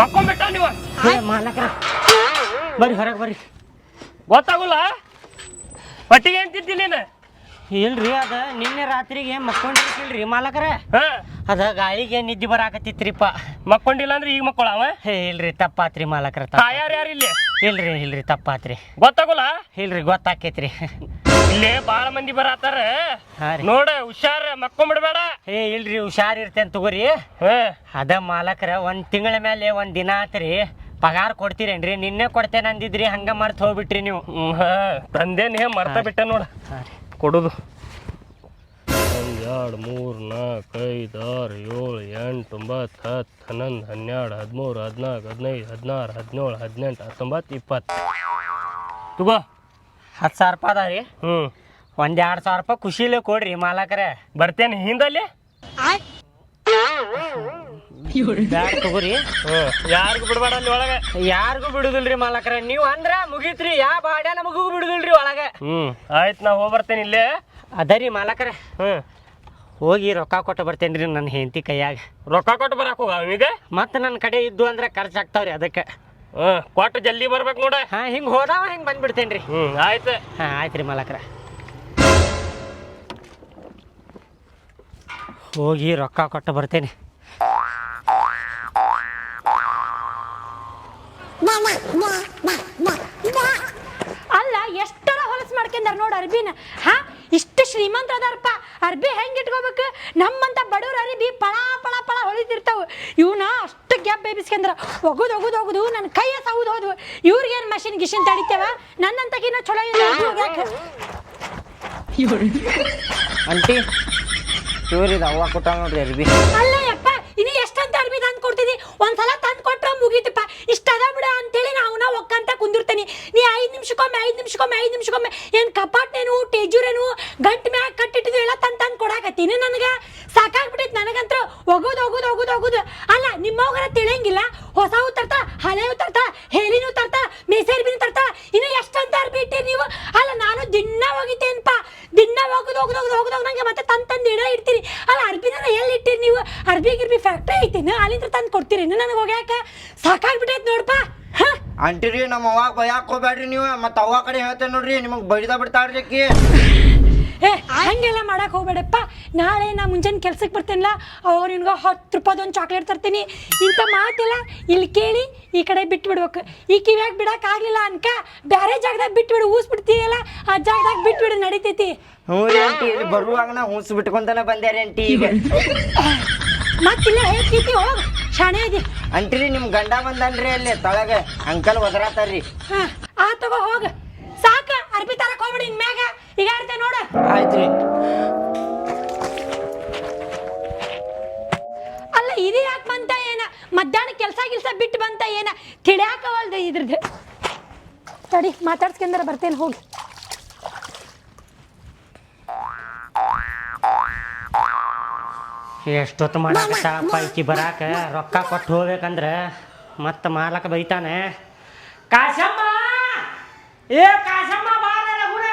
ಮಕ್ಕೊಂಬಿಟ್ಟ ನೀವು? ಮಾಲಕರ ಬರ್ರಿ ಹೊರಗೆ ಬರ್ರಿ. ಗೊತ್ತಾಗುಲ್ಲ? ಪಟ್ಟಿಗೆ ಅಂತಿದ್ದಿ ನೀನು? ಇಲ್ರಿ ಅದ ನಿನ್ನೆ ರಾತ್ರಿಗೆ ಮಕ್ಕೊಂಡಿರ್ತಿಲ್ರಿ ಮಾಲಕರ. ಅದ ಗಾಳಿಗೆ ನಿದ್ದೆ ಬರಾಕತ್ತಿತ್ರಿಪ್ಪ. ಮಕ್ಕೊಂಡಿಲ್ಲ ಅಂದ್ರೆ ಈಗ ಮಕ್ಕಳಾವ ಹೇ ಇಲ್ರಿ ತಪ್ಪಾತ್ರಿ ಮಾಲಕರ ತಪ್ಪ ತಾಯಾರು ಯಾರು ಇಲ್ಲಿ ಇಲ್ರಿ ಇಲ್ರಿ ತಪ್ಪಾತ್ರಿ. ಗೊತ್ತಾಗುಲ್ಲ? ಇಲ್ರಿ ಗೊತ್ತಾಕೈತ್ರಿ. ಇಲ್ಲಿ ಬಾಳ ಮಂದಿ ಬರತ್ತಾರ. ಹಾ ರೀ. ನೋಡ ಹುಷಾರ ಮಕ್ಕೊಂಬಿಡ್ಬೇಡ. ಏ ಇಲ್ರಿ ಹುಷಾರ್ ಇರ್ತೇನೆ ತಗೋರಿ. ಹಾ. ಅದ ಮಾಲಕರ ಒಂದ್ ತಿಂಗಳ ಮೇಲೆ ಒಂದ್ ದಿನ ಆತ್ರಿ. ಪಗಾರ ಕೊಡ್ತೀರೇನ್ರಿ? ನಿನ್ನೆ ಕೊಡ್ತೇನೆ ಅಂದಿದ್ರಿ ಹಂಗ ಮರ್ತ ಹೋಗ್ಬಿಟ್ರಿ ನೀವು. ತಂದೇನೆ ಮರ್ತ ಬಿಟ್ಟೆ ನೋಡ. ಕೊಡುದು. ಒಂದು ಎರಡು ಮೂರು ನಾಲ್ಕು ಐದು ಆರು ಏಳು ಎಂಟು ಒಂಬತ್ತು ಹತ್ತು ಹನ್ನೊಂದು ಹನ್ನೆರಡು ಹದಿಮೂರು ಹದಿನಾಲ್ಕು ಹದಿನೈದು ಹದಿನಾರು ಹದಿನೇಳು ಹದಿನೆಂಟು ಹತ್ತೊಂಬತ್ತು ಇಪ್ಪತ್ತು. ತಗೋ. ಹತ್ತು ಸಾವಿರ ರೂಪಾಯಿ ಅದ ರೀ. ಹ್ಞೂ ಒಂದು ಎರಡು ಸಾವಿರ ರೂಪಾಯಿ ಖುಷಿಲೇ ಕೊಡ್ರಿ ಮಾಲಕ್ರೆ. ಬರ್ತೇನೆ ಹಿಂದಲ್ಲಿ. ಬ್ಯಾಡ ತಗೋರಿ. ಹ್ಞೂ ಯಾರಿಗೂ ಬಿಡಬೇಡ ಅಲ್ಲಿ ಒಳಗೆ. ಯಾರಿಗೂ ಬಿಡುದಿಲ್ರಿ ಮಾಲಕರ. ನೀವು ಅಂದ್ರ ಮುಗೀತ್ರಿ. ಯಾ ಬಾಡ್ಯ ನಮಗೂ ಬಿಡುದಿಲ್ರಿ ಒಳಗೆ. ಹ್ಞೂ ಆಯ್ತು ನಾ ಹೋಗಿ ಬರ್ತೇನೆ ಇಲ್ಲೇ ಅದರಿ ಮಾಲಕರ. ಹ್ಞೂ ಹೋಗಿ ರೊಕ್ಕ ಕೊಟ್ಟು ಬರ್ತೇನ್ರಿ ನನ್ನ ಹೆಂಡತಿ ಕೈಯಾಗ. ರೊಕ್ಕ ಕೊಟ್ಟು ಬರಕ್ಕೆ ಹೋಗ ಅವನಿಗೆ ಮತ್ತೆ ನನ್ನ ಕಡೆ ಇದ್ದು ಅಂದ್ರೆ ಖರ್ಚಾಗ್ತಾವ್ರಿ ಅದಕ್ಕೆ. ಕೊಟ್ಟು ಜಲ್ದಿ ಬರ್ಬೇಕು ನೋಡ. ಹಾ ಹಿಂಗ್ ಹೋದಾವ ಹಿಂಗ್ ಬಂದ್ಬಿಡ್ತೇನ್ರಿ. ಹ್ಞೂ ಆಯ್ತು. ಹಾ ಆಯ್ತ್ರಿ ಮಾಲಕ್ರ. ಹೋಗಿ ರೊಕ್ಕ ಕೊಟ್ಟು ಬರ್ತೇನೆ. ಅಲ್ಲ ಎಷ್ಟರ ಹೊಲಸು ಮಾಡ್ಕೊಂಡಾರ ನೋಡು ಅರ್ಬಿನ? ಹಾ ಇಷ್ಟು ಶ್ರೀಮಂತ ಅದಾರಪ್ಪ. ಅರ್ಬಿ ಹೆಂಗ್ ಇಟ್ಕೋಬೇಕು? ನಮ್ಮಂತ ಬಡವ್ರ ಅರಿಬಿ ಪಳ ಪಳ ಪಳ ಹೊಳಿತಿರ್ತಾವ ಇವನ ಅಷ್ಟು ಗ್ಯಾಪ್ ಬೇಬಿಸ್ಕೊಂಡ್ರ ಒಗುದು ಒಗುದು ಒಗುದು ನನ್ನ ಕೈಯ ಸೌದು ಹೋದ್ವು ಇವ್ರಿಗೇನು ಮಷಿನ್ ಗಿಷಿನ್ ತಡಿತೇವ ನನ್ನಂತಕಿನ ಚಲೋ. ಅಂಟಿ ಇವ್ರಿದ ಅವ್ವ ಕೊಟ್ಟ ನೋಡ್ರಿ ಅರ್ಬಿ. ಅಲ್ಲ ಯಪ್ಪ ಇನ್ನು ಎಷ್ಟಂತ ಅರ್ಬಿ ತಂದು ಕೊಡ್ತಿದಿ? ಒಂದ್ಸಲ ತಂದು ಕೊಟ್ರ ಮುಗೀತಪ್ಪ. ಇಷ್ಟ ಅದ ಬಿಡ ಅಂತೇಳಿ ನಾವು ನಾ ಒಕ್ಕಂತ ಕುಂದಿರ್ತೀನಿ. ನೀ ಐದು ನಿಮಿಷಕ್ಕೊಮ್ಮೆ ಐದು ನಿಮಿಷಕ್ಕೊಮ್ಮೆ ಐದು ನಿಮಿಷಕ್ಕೊಮ್ಮೆ. ಏನು ಕಪಾಟ್ನೇನು ಟೇಜುರೇನು ಗಂಟ್ ಮ್ಯಾಗ ಕಟ್ಟಿಟ್ಟಿದ್ದು ಎಲ್ಲ ತಂದು ತಂದು ಕೊಡಾಕತ್ತೀನಿ ನನಗೆ? ಸಾಕಾಗ್ಬಿಟ್ಟೈತೆ ನನಗಂತ್ರ ಒಗೋದು ಒಗೋದು ಹಳೆವು ತರ್ತಾ ಹೇಲಿನೂ ತರ್ತಾ ಮೇಸೇರ್ಬಿನ ತರ್ತಾ ಇನ್ನು ಎಷ್ಟಂತ ಅರ್ಬಿ ಇಟ್ಟಿರಿ ನೀವು? ಅಲ್ಲ, ನಾನು ದಿನ ಹೋಗಿದ್ದೇನಪ್ಪ. ದಿನ ಹೋಗುದು ಹೋಗುದು ಹೋಗುದು ಹೋಗುದು ನಂಗೆ ಮತ್ತೆ ತಂದು ತಂದು ಇಡ ಇಡ್ತೀರಿ ಅಲ್ಲ ಅರ್ಬಿನ ಎಲ್ಲಿ ಇಟ್ಟಿರಿ ನೀವು? ಅರ್ಬಿ, ಗಿರ್ಬಿ ಫ್ಯಾಕ್ಟ್ರಿ ಐತೇನು ಅಲ್ಲಿಂದ ತಂದು ಕೊಡ್ತೀರಿ ನನಗೆ ಹೋಗ್ಯಾಕ? ಸಾಕಾಗ್ಬಿಟ್ಟೈತೆ ನೋಡಪ್ಪ ಅಂಟಿರಿ ನಮ್ಮ ಅವ್ವ ಬೈಯಾಕ್ ಹೋಗ್ಬೇಡ್ರಿ ನೀವು. ಮತ್ತೆ ಅವ್ವ ಕಡೆ ಹೇಳ್ತೇನೆ ನೋಡ್ರಿ, ನಿಮಗೆ ಬಡಿದ ಬಿಡ್ತಾಡ್ರಿ ಏ ಹಂಗೆಲ್ಲ ಮಾಡಕ್ ಹೋಗ್ಬೇಡಪ್ಪ. ನಾಳೆ ನಾ ಮುಂಜಾನೆ ಕೆಲ್ಸಕ್ಕೆ ಬರ್ತೇನಲ್ಲ ಅವಾಗ ನಿನ್ಗೆ ಹತ್ತು ರೂಪಾಯ್ದೊಂದು ಚಾಕ್ಲೇಟ್ ತರ್ತೀನಿ. ಇಂಥ ಮಾತೆಲ್ಲ ಇಲ್ಲಿ ಕೇಳಿ ಈ ಕಡೆ ಬಿಟ್ಟು ಬಿಡ್ಬೇಕು ಈ ಕಿವ್ಯಾಗ ಬಿಡಕ್ ಆಗ್ಲಿಲ್ಲ ಅನ್ಕ ಬೇರೆ ಜಾಗದಾಗ ಬಿಟ್ಟು ಬಿಡು ಊಸ್ ಬಿಡ್ತೀಯಲ್ಲ ಆ ಜಾಗದಾಗ ಬಿಟ್ಟು ಬಿಡು ನಡೀತೈತಿ. ಹ್ಞೂ ರೀ ಇಲ್ಲಿ ಬರುವಾಗ ನಾ ಹುಣ್ಸ್ ಬಿಟ್ಕೊಂತಾನೆ ಬಂದೆ ರೀ ಅಂಟಿ ಈಗ. ಮತ್ತಿಲ್ಲ ಹೇಳ್ತೀತಿ ಹೋಗ್. ಶಾಣೆ ಇದೆ. ಅಂಟಿರಿ ನಿಮ್ ಗಂಡ ಬಂದನ್ರಿ ಅಲ್ಲಿ ತಳಗ. ಅಂಕಲ್ ಒದರಾತಾರ್ರಿ. ಹಾ ಆ ತಗೋ ಹೋಗ. ಸಾಕ ಅರ್ಬಿ ತರಕ್ ಹೋಗ್ಬಿಡಿ ಇನ್ ಮ್ಯಾಗ. ಈಗ ನೋಡು ನೋಡ. ಆಯ್ತ್ರಿ. ಅಲ್ಲ ಇದು ಯಾಕೆ ಬಂತ ಏನ? ಮಧ್ಯಾಹ್ನ ಕೆಲಸ ಗಿಲ್ಸ ಬಿಟ್ಟು ಬಂತ ಏನ? ತಿಳಿಯಾಕವಲ್ದು ಇದ್ರದ್ದು. ತಡಿ ಮಾತಾಡ್ಸ್ಕೊಂಡ್ರೆ ಬರ್ತೇನೆ ಹೋಗಿ. ಎಷ್ಟೊತ್ತು ಮಾಡಾಕ ಪೈಕಿ ಬರಾಕ ರೊಕ್ಕ ಕೊಟ್ಟು ಹೋಗ್ಬೇಕಂದ್ರೆ ಮತ್ತೆ ಮಾಲಕ ಬೈತಾನೆ ಕಾಶಮ್ಮ! ಏ ಕಾಶಮ್ಮ ಬಾರ ಲಗುನ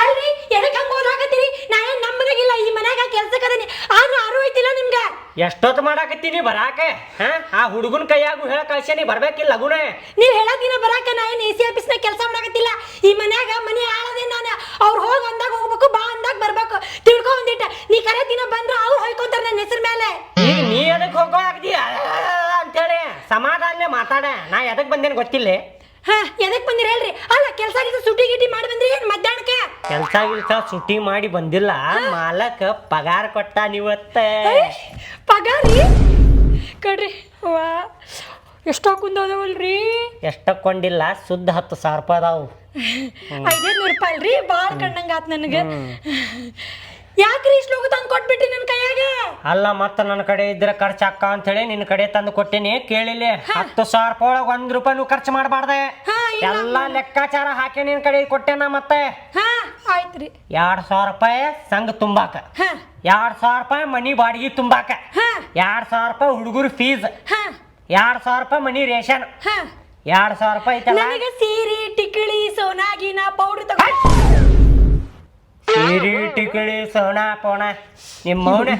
ಅಲ್ರಿ ಎದಕ್ಕೆ ಹಂಗೆ ಓದಾಕತ್ತೀರಿ? ನಾ ಏನು ನಮ್ಮದಾಗಿಲ್ಲ ಈ ಮನ್ಯಾಗ ಕೆಲ್ಸಕ್ಕೆ ಅದೀನಿ ಆದ್ರೂ ಆರು ಐತಿಲ್ಲ ನಿಮ್ಗೆ. ಎಷ್ಟೊತ್ತು ಮಾಡಾಕತ್ತೀನಿ ಬರಾಕ? ಹಾ? ಆ ಹುಡುಗನ ಕೈಯಾಗು ಹೇಳ ಕಳ್ಸೇನಿ ಬರ್ಬೇಕಿಲ್ಲ ಲಗುನ. ನೀವು ಹೇಳೋದಿನ ಬರಾಕ ನಾ ಏನು ಎ ಸಿ ಆಫೀಸ್ನಾಗ ಕೆಲಸ ಮಾಡಕತ್ತಿಲ್ಲ. ಈ ಮನ್ಯಾಗ ಮನೆ ಆಳದೆ ನಾನು. ಅವ್ರು ಹೋಗಿ ಅಂದಾಗ ಹೋಗ್ಬೇಕು ಬಾ ಅಂದಾಗ ಬರ್ಬೇಕು. ತಿಳ್ಕೊ ಒಂದಿಟ್ಟ. ನೀ ಕರೆ ದಿನ ಬಂದ್ರೆ ಅವ್ರು ಹೊಯ್ಕೊಂತಾರ ನನ್ನ ಹೆಸರು ಮೇಲೆ ಈಗ ನೀ ಎದಕ್ಕೆ ಹೋಗೋ ಅಂತ ಅಂತೇಳಿ. ಸಮಾಧಾನ ಮಾತಾಡ. ನಾ ಎದಕ್ ಬಂದೇನು ಗೊತ್ತಿಲ್ಲ. ಹಾ ಎದಕ್ ಬಂದಿರ ಹೇಳ್ರಿ? ಅಲ್ಲ ಕೆಲಸ ಗಿಲ್ಸ ಸುಟಿ ಗಿಟಿ ಮಾಡಿ ಬಂದ್ರಿ ಏನು ಮಧ್ಯಾಹ್ನಕ್ಕೆ? ಕೆಲಸ ಗಿಲ್ಸ ಸುಟಿ ಮಾಡಿ ಬಂದಿಲ್ಲ. ಮಾಲಕ ಪಗಾರ ಕೊಟ್ಟ ಇವತ್ತ ಪಗಾರಿ? ಕಡ್ರಿ ವಾ ಎಷ್ಟೋ ಕುಂದೋದವಲ್ರಿ ಎಷ್ಟಕ್ಕೊಂಡಿಲ್ಲ ಸುದ್ದ ಹತ್ತು ಸಾವಿರ ರೂಪಾಯಿ ಅದಾವು. ಐದೈದು ನೂರು ರೂಪಾಯಿ ಅಲ್ರಿ? ಭಾಳ ಕಣ್ಣಂಗ ಆತು ನನಗೆ. ಯಾಕ್ರಿ ಇಷ್ಟು ಲೋಗ ತಂದು ಕೊಟ್ಬಿಟ್ರಿ ನನ್ನ ಕೈಯಾಗ? ಅಲ್ಲ ಮತ್ತ ನನ್ನ ಕಡೆ ಇದ್ರೆ ಖರ್ಚು ಅಕ್ಕ ಅಂತ ಹೇಳಿ ನಿನ್ನ ಕಡೆ ತಂದು ಕೊಟ್ಟಿನಿ ಕೇಳಿಲ್ಲ. ಹತ್ತು ಸಾವಿರ ರೂಪಾಯಿ ಒಳಗೆ ಒಂದ್ ರೂಪಾಯಿನೂ ಖರ್ಚು ಮಾಡಬಾರ್ದೆ. ಎಲ್ಲ ಲೆಕ್ಕಾಚಾರ ಹಾಕಿ ನಿನ್ನ ಕಡೆ ಕೊಟ್ಟೆನ ಮತ್ತೆ? ಹಾ ಆಯ್ತ್ರಿ. ಎರಡ್ ಸಾವಿರ ರೂಪಾಯಿ ಸಂಘ ತುಂಬಾಕ. ಹಾ. ಎರಡ್ ಸಾವಿರ ರೂಪಾಯಿ ಮನಿ ಬಾಡಿಗೆ ತುಂಬಾಕ. ಹಾ. ಎರಡ್ ಸಾವಿರ ರೂಪಾಯಿ ಹುಡುಗರು ಫೀಸ್ ಹಾ. ಎರಡ್ ಸಾವಿರ ರೂಪಾಯಿ ಮನಿ ರೇಷನ್. ಹಾ. ಎರಡ್ ಸಾವಿರ ರೂಪಾಯಿ ಐತಲ್ಲ? ನನಗೆ ಸೀರೆ ಟಿಕಳಿ ಸೋನಾಗಿನ ಪೌಡರ್ ತಗೋ. ಕಿರೀಟಿಕಳಿ ಸೋಣ ಪೋಣ. ನಿಮ್ಮ ಮೌನ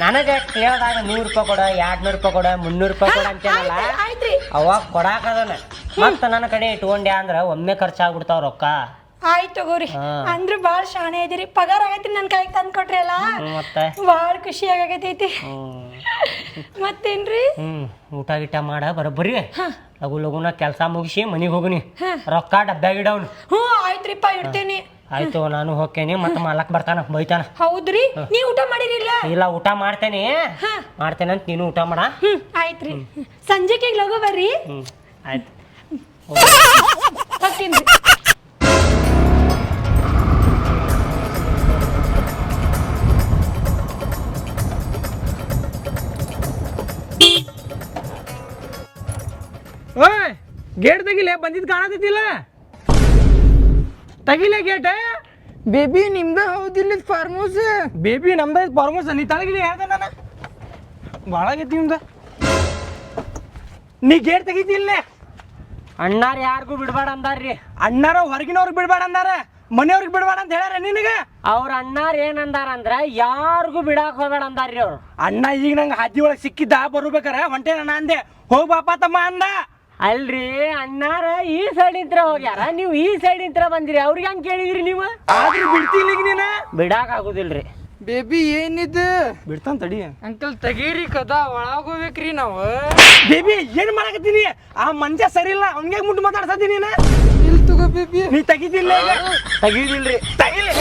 ನನಗೆ ಕೇಳ್ದಾಗ ನೂರು ರೂಪಾಯಿ ಕೊಡ ಎರಡ್ ನೂರು ರೂಪಾಯಿ ಕೊಡ ಮುನ್ನೂರು ರೂಪಾಯಿ ಕೊಡ ಅಂತೇನಲ್ಲ? ಆಯ್ತ್ರಿ, ಅವಾಗ ಕೊಡಾಕದನ ಮತ್ತ ನನ್ನ ಕಡೆ ಇಟ್ಕೊಂಡೆ ಅಂದ್ರ ಒಮ್ಮೆ ಖರ್ಚಾಗ್ಬಿಡ್ತಾವ ರೊಕ್ಕ. ಆಯ್ತು ತಗೋರಿ. ಹಾ. ಅಂದ್ರ ಬಾಳ ಶಾಣೆ ಇದೀರಿ. ಪಗಾರ ಆಗೈತಿ ನನ್ ಕೈಗೆ ತಂದ್ ಕೊಟ್ರಿ ಅಲ್ಲ? ಮತ್ತೆ? ಬಾಳ ಖುಷಿ ಆಗತೈತಿ ಹ್ಮ್. ಮತ್ತೇನ್ರಿ? ಹ್ಮ್ ಊಟ ಗಿಟ ಮಾಡ ಬರೋಬ್ಬರಿ. ಲಗು ಲಗುನ ಕೆಲಸ ಮುಗಿಸಿ ಮನಿಗೆ ಹೋಗುನಿ. ರೊಕ್ಕ ಡಬ್ಬ್ಯಾಗ ಇಡವ್ನು. ಹ್ಞೂ ಆಯ್ತ್ರಿಪ್ಪ ಇಡ್ತೇನಿ. ಆಯ್ತು ನಾನು ಹೋಗ್ತೇನೆ ಮತ್ತೆ ಮಾಲಕ್ ಬರ್ತಾನ ಬೈತಾನ. ಹೌದ್ರಿ? ನೀ ಊಟ ಮಾಡಿರಿಲ್ಲ ಇಲ್ಲ ಊಟ ಮಾಡ್ತೇನೆ. ಮಾಡ್ತೇನೆ ಅಂತ ನೀನು ಊಟ ಮಾಡ. ಆಯ್ತ್ರಿ. ಸಂಜೆಗೆ ಲಗೋ ಬರ್ರಿ? ಆಯ್ತು. ಹೋಗ್ತೀನಿ. ಓಯ್ ಗೇಟ್ ತೆಗಿಲೇ ಬಂದಿದ್ ಕಾಣತೈತಿಲ್ಲ ತೆಗಿಲೆ ಗೇಟ? ಬೇಬಿ ನಿಮ್ದ ಹೌದಿಲ್ಲ ಫಾರ್ಮ್ ಹೌಸ್ ಬೇಬಿ ನಮ್ದ ಫಾರ್ಮಸ್ ನೀ ತಳಗಿಲಿ ಹೇಳ್ದೆ ನಾನು. ಭಾಳ ಆಗೈತಿ ನಿಮ್ದ. ನೀ ಗೇಟ್ ತೆಗಿತಿಲ್ಲ ಅಣ್ಣಾರ ಯಾರಿಗೂ ಬಿಡಬೇಡ ಅಂದಾರ್ರಿ. ಅಣ್ಣಾರ ಹೊರಗಿನವ್ರಿಗೆ ಬಿಡಬೇಡ ಅಂದಾರ. ಮನೆಯವ್ರಿಗೆ ಬಿಡಬೇಡ ಅಂತ ಹೇಳ್ಯಾರ ನಿನಗೆ? ಅವ್ರ ಅಣ್ಣಾರ ಏನಂದಾರ ಅಂದ್ರೆ ಯಾರಿಗೂ ಬಿಡಾಕ್ ಹೋಗಬೇಡ ಅಂದಾರ್ರಿ ಅವ್ರು. ಅಣ್ಣ ಈಗ ನಂಗೆ ಹಾದಿ ಒಳಗೆ ಸಿಕ್ಕಿದ್ದ ಬರ್ಬೇಕಾರೆ? ಹೊಂಟೆ ನಾನು ಅಂದೆ. ಹೋಗ್ ಬಾಪ ತಮ್ಮ ಅಂದ. ಅಲ್ರಿ ಅಣ್ಣಾರ ಈ ಸೈಡ್ ಇಂತ್ರ ಹೋಗ್ಯಾರ. ನೀವು ಈ ಸೈಡ್ ಇಂತ್ರ ಬಂದಿರಿ ಅವ್ರಿಗೆ ಏನು ಕೇಳಿದ್ರಿ ನೀವು? ಆದ್ರೂ ಬಿಡ್ತಿಲ್ಲ ಈಗ ನೀನು? ಬಿಡಾಕ ಆಗುದಿಲ್ರಿ. ಬೇಬಿ ಏನಿದು? ಬಿಡ್ತಾನ ತಡಿ. ಅಂಕಲ್ ತೆಗೀರಿ ಕದ ಒಳಗ್ ಹೋಗ್ಬೇಕ್ರಿ ನಾವು. ಬೇಬಿ ಏನ್ ಮಾಡಕತ್ತೀನಿ? ಆ ಮಂಜ ಸರಿ ಇಲ್ಲ ಅವ್ನಿಗೆ ಮುಟ್ಟು ಮಾತಾಡ್ಸತ್ತೀನಿ ನೀನು? ಇಲ್ಲಿ ತಗೋ ಬೇಬಿ. ನೀ ತೆಗಿತಿಲ್ಲ ಈಗ? ತೆಗೀದಿಲ್ರಿ. ತೆಗಿಲಿ.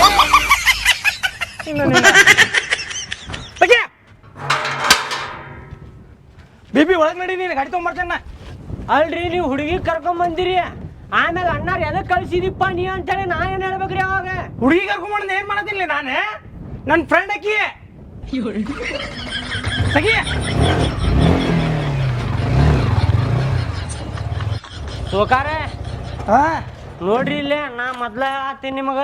ಬೇಬಿ ಒಳಗ್ ನಡಿ ನೀನು ಗಾಡಿ ತೊಗೊಂಬರ್ತೇನೆ ಅಲ್ರಿ ನೀವು ಹುಡುಗಿ ಕರ್ಕೊಂಡ್ ಬಂದಿರಿ. ಆಮೇಲೆ ಅಣ್ಣಾರ್ ಎದಕ್ ಕಳ್ಸಿದಿಪ್ಪ ನೀ ಅಂತೇಳಿ ನಾ ಏನ್ ಹೇಳ್ಬೇಕ್ರಿ ಅವಾಗ? ಹುಡುಗಿ ಕರ್ಕೊಂಡ್ ಏನ್ ಮಾಡೋದಿಲ್ಲ ನಾನು? ನನ್ನ ಫ್ರೆಂಡ್ ಅಕ್ಕಿ. ತೆಗಿ ಸೋಕಾರೆ ಹಾ ನೋಡ್ರಿ ಇಲ್ಲೇ ನಾ ಮೊದ್ಲ ಆತೀನಿ ನಿಮಗ.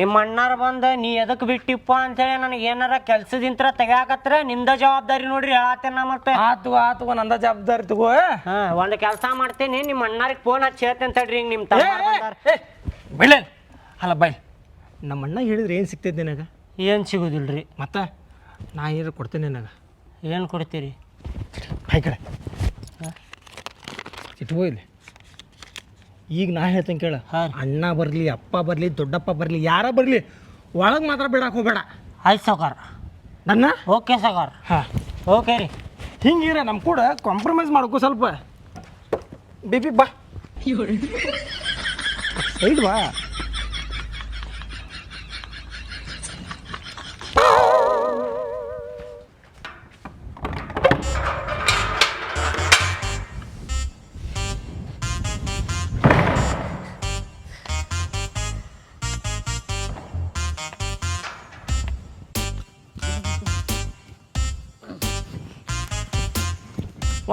ನಿಮ್ಮ ಅಣ್ಣಾರ ಬಂದು ನೀ ಎದಕ್ ಬಿಟ್ಟಿಪ್ಪ ಅಂತೇಳಿ ನನಗೆ ಏನಾರ ಕೆಲ್ಸದಿಂತ್ರ ತೆಗಾಕತ್ರ ನಿಮ್ದ ಜವಾಬ್ದಾರಿ ನೋಡ್ರಿ ಹೇಳತ್ತೇನೆ ನಾ ಮತ್ತೆ ಆತು ಆತು ನಂದ ಜವಾಬ್ದಾರಿ ತಗೋ ಹಾ ಒಂದ್ ಕೆಲಸ ಮಾಡ್ತೇನೆ ನಿಮ್ಮ ಅಣ್ಣಾರಿಗೆ ಫೋನ್ ಹಚ್ಚಿ ಹೇಳ್ತೇನೆ ತಡ್ರಿ ಹಿಂಗೆ ನಿಮ್ ತಮ್ಮ ಅಲ್ಲ ಬೈ. ನಮ್ಮ ಅಣ್ಣ ಹೇಳಿದ್ರೆ ಏನು ಸಿಗ್ತೈತೆ ನಿನಗೆ? ಏನು ಸಿಗೋದಿಲ್ರಿ. ಮತ್ತೆ? ನಾ ಏನಾರು ಕೊಡ್ತೇನೆ ನಿನಗ? ಏನು ಕೊಡ್ತೀರಿ? ಬಾಯ್ ಕಡೆ. ಇಟ್ಕೋ ಇಲ್ಲಿ. ಈಗ ನಾ ಹೇಳ್ತೇನೆ ಕೇಳ. ಹಾ. ಅಣ್ಣ ಬರಲಿ ಅಪ್ಪ ಬರಲಿ ದೊಡ್ಡಪ್ಪ ಬರಲಿ ಯಾರ ಬರಲಿ ಒಳಗೆ ಮಾತ್ರ ಬಿಡಕ್ಕೆ ಹೋಗಬೇಡ. ಆಯ್ತು ಸಾಕಾರ ನನ್ನ? ಓಕೆ ಸಾಕಾರ ಹಾಂ. ಓಕೆ ರೀ. ಹಿಂಗಿರ ನಮ್ಮ ಕೂಡ ಕಾಂಪ್ರಮೈಸ್ ಮಾಡಬೇಕು ಸ್ವಲ್ಪ. ಬೇಬಿ ಬಾ ಸೈಡ್ ಬಾ.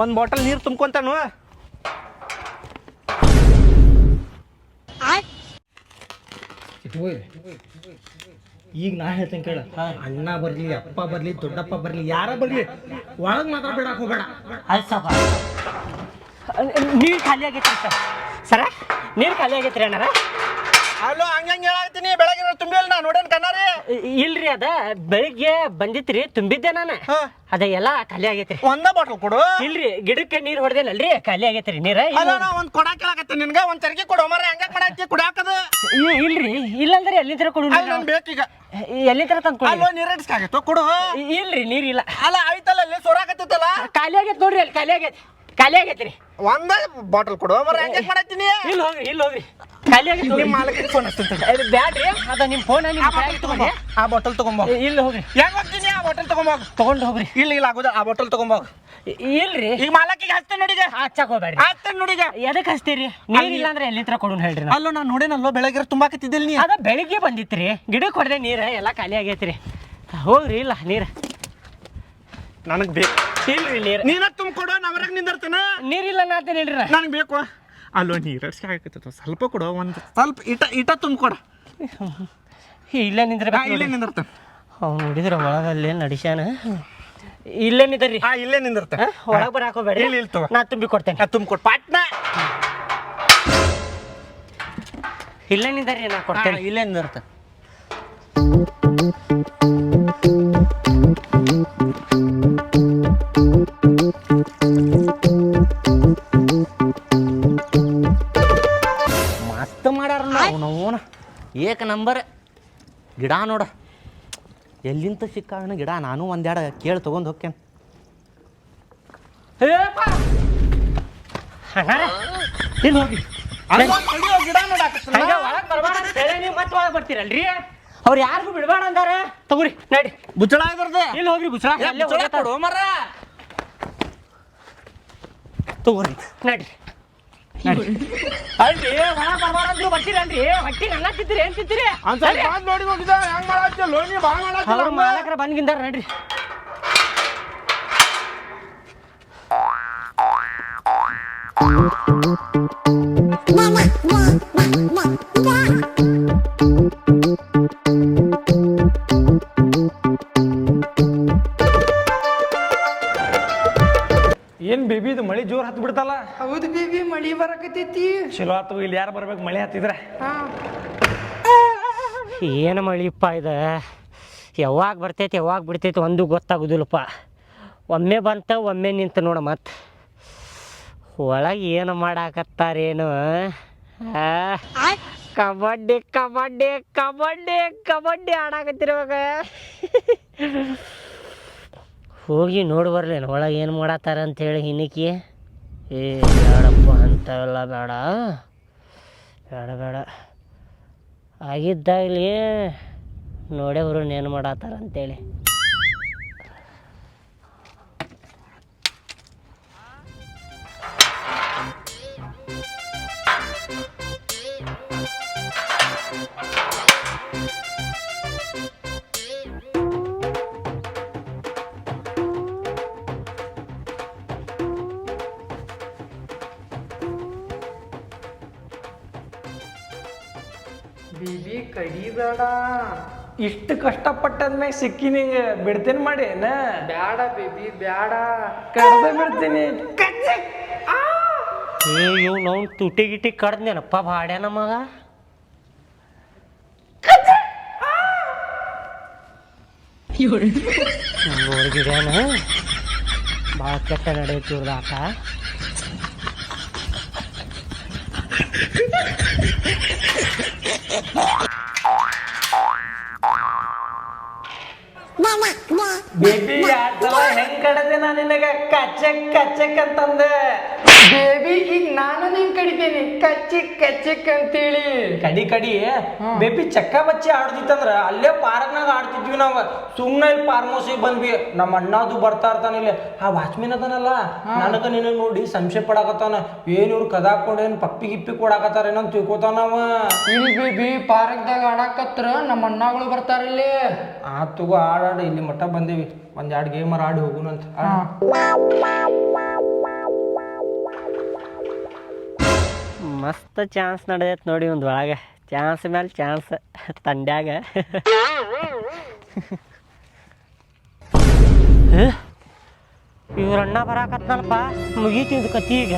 ಒಂದು ಬಾಟಲ್ ನೀರು ತುಂಬ್ಕೊಂತಾನು. ಈಗ ನಾ ಹೇಳ್ತೇನೆ ಕೇಳ. ಅಣ್ಣ ಬರಲಿ ಅಪ್ಪ ಬರಲಿ ದೊಡ್ಡಪ್ಪ ಬರಲಿ ಯಾರ ಬರಲಿ ಒಳಗೆ ಮಾತ್ರ ಬೇಡ ಹೋಗಬೇಡ. ಆಯ್ತು ನೀರು ಖಾಲಿ ಆಗೈತ್ರಿ ಸರ್. ಸರ ನೀರು ಖಾಲಿ ಆಗೈತ್ರಿ ಅಣ್ಣಾರ? ಅಲ್ಲೋ ಹಂಗಂಗೆ ಹೇಳಾಗ್ತೀನಿ ಬೆಳಗ್ಗೆ ತುಂಬಿಲ್ಲ ನಾ ನೋಡೇನ್ ಕಣ್ಣಾರಿ? ಇಲ್ರಿ ಅದ ಬೆಳಿಗ್ಗೆ ಬಂದಿತ್ರಿ ತುಂಬಿದ್ದೆ ನಾನು. ಅದ ಎಲ್ಲ ಖಾಲಿ ಆಗೈತ್ರಿ. ಒಂದ ಬಾಟಲ್ ಕೊಡು. ಇಲ್ರಿ ಗಿಡಕ್ಕೆ ನೀರ್ ಹೊಡೆದಿಲ್ಲಲ್ರಿ ಖಾಲಿ ಆಗೈತ್ರಿ ನೀರ? ಅಲ್ಲ ನಾ ಒಂದ್ ಕೊಡ ಕೇಳಾಕತ್ತೆ ನಿನ್ಗ ಒಂದ್ ಚರ್ಗಿ ಕೊಡು. ಮರ ಹಂಗ ಮಾಡಾಕಿ ಕುಡಿಯಾಕದ. ಇಲ್ರಿ ಇಲ್ಲಂದ್ರೆ ಎಲ್ಲಿಂದ್ರ ಕೊಡು ಅಲ್ಲಿ ನನ್ ಬೇಕೀಗ. ಎಲ್ಲಿದ್ರ ತಂದ್ ಕೊಡಿ? ಅಲ್ಲೋ ನೀರಡಿಸ್ಕಾಗತ್ತೋ ಕೊಡು. ಇಲ್ರಿ ನೀರ್ ಇಲ್ಲ. ಅಲ್ಲ ಆಯ್ತಲ್ಲ ಅಲ್ಲಿ ಸೊರಾಕತ್ತಲ್ಲ ಖಾಲಿ ಆಗೈತ್ ನೋಡ್ರಿ ಅಲ್ಲಿ ಖಾಲಿ ಆಗೈತಿ. ಖಾಲಿ ಆಗೈತ್ರಿ. ಒಂದ ಬಾಟಲ್ ಕೊಡು. ಮರ ಹಂಗ ಮಾಡತ್ತೀನಿ? ಇಲ್ಲಿ ಹೋಗ್ರಿ ಇಲ್ಲಿ ಹೋಗ್ರಿ. ಖಾಲಿ ಆಗೈತಿ ನಿಮ್ಮ ಮಾಲಕಿಗೆ ಫೋನ್ ಹಚ್ತೀನಿ ಬ್ಯಾಡ್ರಿ. ಅದ ನಿಮ್ಮ ಫೋನ್ ನಿಮ್ಮ ಬ್ಯಾಗ್ ತಗೊಂಡಿ ಆ ಬಾಟಲ್ ತಗೊಂಬ. ಇಲ್ಲಿ ಹೋಗ್ರಿ. ಹೆಂಗ್ ಹೋಗ್ತೀನಿ? ಆ ಬಾಟಲ್ ತಗೊಂಬೋಗ ತಗೊಂಡು ಹೋಗ್ರಿ. ಇಲ್ಲ ಇಲ್ಲ ಆಗೋದು. ಆ ಬಾಟಲ್ ತಗೊಂಬೋಗ ಇಲ್ರಿ. ಈಗ ಮಾಲಕಿಗೆ ಹಚ್ತೇನೆ ನೋಡಿಗ ಹಚ್ಚಕ್ ಹೋಗ್ಬೇಡ್ರಿ. ಹಚ್ತೇನೆ ನೋಡಿಗ ಎದಕ್ಕೆ ಹಚ್ತೀರಿ? ನೀರ್ ಇಲ್ಲ ಅಂದ್ರೆ ಎಲ್ಲಿಂದ್ರ ಕೊಡು ಹೇಳ್ರಿ. ಅಲ್ಲೋ ನಾನು ನೋಡೇನಲ್ಲೋ ಬೆಳಗ್ಗೆ ತುಂಬಾಕತ್ತಿದ್ದಿಲ್ಲ ನೀ. ಅದ ಬೆಳಿಗ್ಗೆ ಬಂದಿತ್ರಿ. ಗಿಡಕ್ಕೆ ಹೊಡೆದೆ ನೀರ ಎಲ್ಲ ಖಾಲಿ ಆಗೈತ್ರಿ. ಹೋಗ್ರಿ ಇಲ್ಲ ನೀರು. ನನಗೆ ಬೇಕು. ಇಲ್ರಿ ನೀರ್. ನೀನ ತುಂಬಿಕೊಡು ನವರಾಗ ನಿಂದಿರ್ತಾನ. ನೀರಿಲ್ಲ ನಾತೇನೆ ಹೇಳ್ರಿ. ನನಗೆ ಬೇಕು. ಅಲ್ಲೋ ನೀರು ಆಗತ್ತ ಸ್ವಲ್ಪ ಕೊಡು ಒಂದು ಸ್ವಲ್ಪ ಇಟ ಇಟ ತುಂಬಿಕೊಡ. ಇಲ್ಲೇ ನಿಂದ್ರೆ ಇಲ್ಲೇ ನಿಂದಿರ್ತ ಅವ್ನು ನೋಡಿದ್ರ ಒಳಗಲ್ಲೇ ನಡಿಸ್ಯಾನ. ಇಲ್ಲೇ ನಿಂದ್ರಿ. ಹಾ ಇಲ್ಲೇ ನಿಂದಿರ್ತ ಒಳಗೆ ಬರ ಹಾಕೋಬೇಡ ಇಲ್ಲ, ಇಲ್ಲ ತಗೋ. ನಾ ತುಂಬಿ ಕೊಡ್ತೇನೆ. ತುಂಬಿಕೊಡು. ಪಾಟ್ನ. ಇಲ್ಲೇ ನಿಂದ್ರಿ ನಾ ಕೊಡ್ತೇನೆ. ಇಲ್ಲೇ ನಿಂದಿರ್ತೇನೆ. ಗಿಡ ನೋಡ. ಎಲ್ಲಿಂತ ಸಿಕ್ಕಾಗನ ಗಿಡ? ನಾನು ಒಂದೆರಡು ಕೇಳಿ ತೊಗೊಂಡು ಹೋಗ್ತೇನೆ. ಇಲ್ಲಿ ಹೋಗಿ? ಮತ್ತೆ ಒಳಗ್ ಬರ್ತೀರಲ್ರಿ? ಅವ್ರು ಯಾರಿಗೂ ಬಿಡಬೇಡ ಅಂದಾರ? ತಗೋರಿ ನಡಿ. ಬುಚ್ಚಳ ಇದ್ರದ್ದು ಇಲ್ಲಿ ಹೋಗ್ರಿ ಬುಚ್ಚಳ. ತಗೋರಿ ನಡಿ. ನಡಿ. ಅಲ್ರಿ ಒಳಗ್ ಬರ್ಬಾರ್ದು ಅಂದ್ರು ಹೊಟ್ಟಿ ಅನ್ನ ತಿಂತೀರಿ ಏನ್ ತಿಂತೀರಿ? ನೋಡಿ ಹೋಗಿದ ಹೆಂಗ್ ಭಾಳ ಅವ್ರ ಮಾಲಕರ ಬಂದ್ಗಿಂದಾರ ನಡ್ರಿ. ಮಳಿ ಬರಕತೈತಿ ಚಲೋ ಆತು ಇಲ್ಲಿ ಯಾರು ಬರ್ಬೇಕು? ಮಳೆ ಹತ್ತಿದ್ರೆ? ಹಾ. ಏನು ಮಳಿಪ್ಪ ಇದು? ಯಾವಾಗ ಬರ್ತೈತಿ ಯಾವಾಗ ಬಿಡ್ತೈತಿ ಒಂದು ಗೊತ್ತಾಗೋದಿಲ್ಲಪ್ಪ. ಒಮ್ಮೆ ಬಂತ ಒಮ್ಮೆ ನಿಂತು ನೋಡ ಮತ್ತೆ ಒಳಗೆ ಏನು ಮಾಡಾಕತ್ತಾರೇನು ಕಬಡ್ಡಿ ಕಬಡ್ಡಿ ಕಬಡ್ಡಿ ಕಬಡ್ಡಿ ಆಡಾಕತ್ತಿರುವಾಗ ಹೋಗಿ ನೋಡಿ ಬರ್ಲೇನು ಒಳಗೆ ಏನು ಮಾಡತ್ತಾರ ಅಂತೇಳಿ ಹಿನಿಕಿ ಏ ಅಂಥವೆಲ್ಲ ಬೇಡ. ಬೇಡ ಬೇಡ. ಆಗಿದ್ದಾಗಲಿ ನೋಡೇ ಬರೋಣ ಏನು ಮಾಡತ್ತಾರ ಅಂತೇಳಿ ಬೇಬಿ ಕಡಿಬೇಡ ಇಷ್ಟು ಕಷ್ಟಪಟ್ಟದ್ಮ್ಯಾಗ ಸಿಕ್ಕಿ ನಿಂಗೆ ಬಿಡ್ತೇನೆ ಮಾಡಿ ಏನ? ಬ್ಯಾಡ ಬೇಬಿ ಬ್ಯಾಡ. ಕಡ್ದ ಬಿಡ್ತೀನಿ. ಏ ಇವ್ ನಾವು ತುಟಿ ಗಿಟಿ ಕಡ್ದೇನಪ್ಪ ಬಾಡ್ಯ ನಮಗ? ನೋಡ್ಗಿಡ್ಯಾನ ಭಾಳ ಕೆಟ್ಟ ನಡೆಯುತ್ತೆ ಇವ್ರದ್ದು ಆಟ. ಬೇಬಿ ಸಲ ಹೆಂಗ್ ಕಡದೆ ನಾ ನಿನಗ ಕಚ್ಚಕ್ ಕಚ್ಚಕ್ ಅಂತಂದೆ ಬೇಬಿ ಈಗ ನಾನು ನಿನ್ ಕಡಿತೀನಿ. ಕಚ್ಚಿ ಕಚ್ಚಿಕ್ ಅಂತೇಳಿ ಕಡಿ ಕಡಿ. ಬೇಬಿ ಚಕ್ಕ ಬಚ್ಚಿ ಆಡ್ತಿತ್ತಂದ್ರ ಅಲ್ಲೇ ಪಾರ್ಕ್ನಾಗ ಆಡ್ತಿದ್ವಿ ನಾವ್. ಸುಮ್ಮನೆ ಇಲ್ಲಿ ಫಾರ್ಮ್ ಹೌಸಿಗೆ ಬಂದ್ವಿ. ನಮ್ಮ ಅಣ್ಣದು ಬರ್ತಾ ಇರ್ತಾನ ಇಲ್ಲಿ. ಆ ವಾಚ್ಮಿನ್ ಅದನಲ್ಲ. ನನಗ ನಿನ್ನ ನೋಡಿ ಸಂಶಯ ಪಡಾಕತ್ತಾನ. ಏನ್ ಇವ್ರು ಕದಾಕೊಂಡು ಏನ್ ಪಪ್ಪಿ ಗಿಪ್ಪಿ ಕೊಡಾಕತ್ತಾರ ಏನಂತ ತಿಳ್ಕೊತಾನವ ಇಲ್ಲಿ ಬೇಬಿ ಪಾರ್ಕ್ದಾಗ ಆಡಾಕತ್ರ ನಮ್ಮ ಅಣ್ಣಗಳು ಬರ್ತಾರಲ್ಲಿ ಆ ತಗೋ ಆಡಾಡ ಇಲ್ಲಿ ಮಟ್ಟ ಬಂದೇವಿ. ಒಂದ್ ಎರಡು ಗೇಮರ್ ಆಡಿ ಹೋಗುನಂತ. ಮಸ್ತ್ ಚಾನ್ಸ್ ನಡೆದೈತೆ ನೋಡಿ ಒಂದು ಒಳಗೆ. ಚಾನ್ಸ್ ಮೇಲೆ ಚಾನ್ಸ್. ತಂಡ್ಯಾಗ. ಇವ್ರ ಅಣ್ಣ ಬರಾಕತ್ನಲ್ಪ ಮುಗೀತಿದ್ ಕತಿ ಈಗ.